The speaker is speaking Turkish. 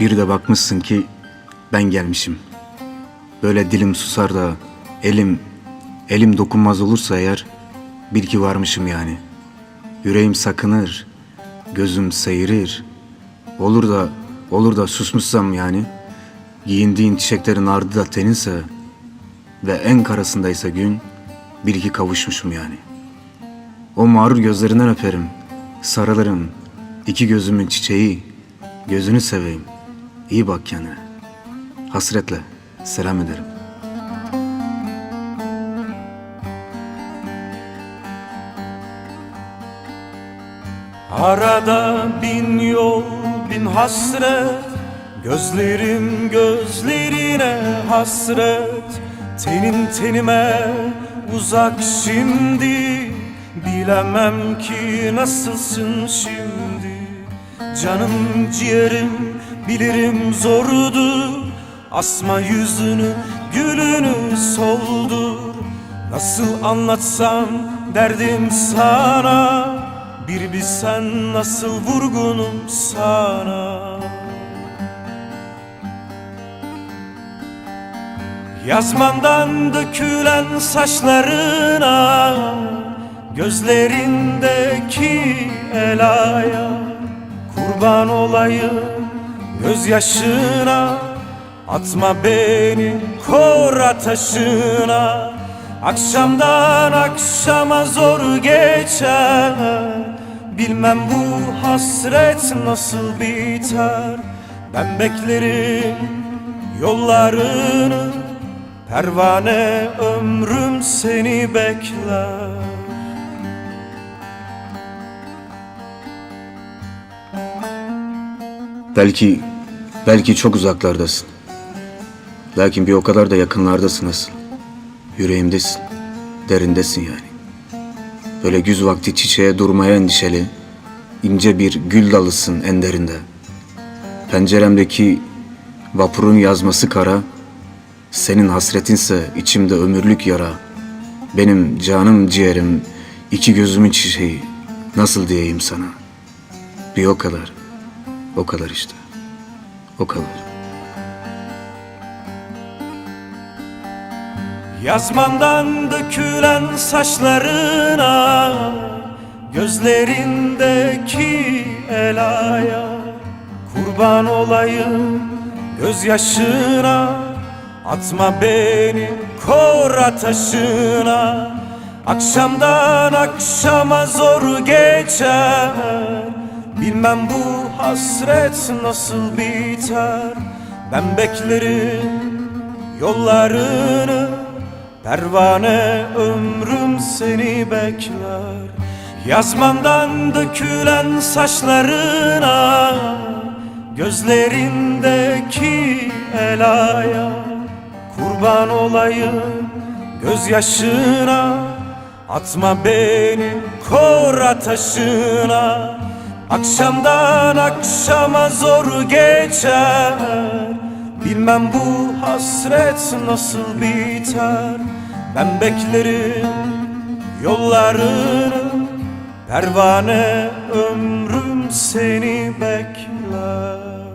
Bir de bakmışsın ki ben gelmişim. Böyle dilim susar da elim, elim dokunmaz olursa eğer bil ki varmışım yani. Yüreğim sakınır, gözüm seyirir. Olur da, olur da susmuşsam yani. Giyindiğin çiçeklerin ardı da teninse ve en karasındaysa gün bil ki kavuşmuşum yani. O mağrur gözlerinden öperim, sarılırım. iki gözümün çiçeği, gözünü seveyim. İyi bak kendine. Hasretle. Selam ederim. Arada bin yol bin hasret. Gözlerim gözlerine hasret. Tenin tenime uzak şimdi. Bilemem ki nasılsın şimdi. Canım ciğerim bilirim zordur Asma yüzünü gülünü soldur Nasıl anlatsam derdim sana Bir bilsen nasıl vurgunum sana. Yazmandan dökülen saçlarına Gözlerindeki elaya Kurban olayım gözyaşına Atma beni kor ateşine. Akşamdan akşama zor geçer Bilmem bu hasret nasıl biter. Ben beklerim yollarını Pervane ömrüm seni bekler. Belki, belki çok uzaklardasın. Lakin bir o kadar da yakınlardasın asıl. Yüreğimdesin, derindesin yani. Böyle güz vakti çiçeğe durmaya endişeli, ince bir gül dalısın en derinde. Penceremdeki vapurun yazması kara, senin hasretinse içimde ömürlük yara. Benim canım ciğerim, iki gözümün çiçeği, nasıl diyeyim sana? Bir o kadar, o kadar işte, o. Yazmandan dökülen saçlarına Gözlerindeki elaya Kurban olayım gözyaşına Atma beni kor ateşine Akşamdan akşama zor geçer Bilmem bu hasret nasıl biter. Ben beklerim yollarını. Pervane ömrüm seni bekler. Yazmandan dökülen saçlarına Gözlerindeki elaya Kurban olayım gözyaşına Atma beni kor ateşine Akşamdan akşama zor geçer. Bilmem bu hasret nasıl biter. Ben beklerim yollarını. Pervane ömrüm seni bekler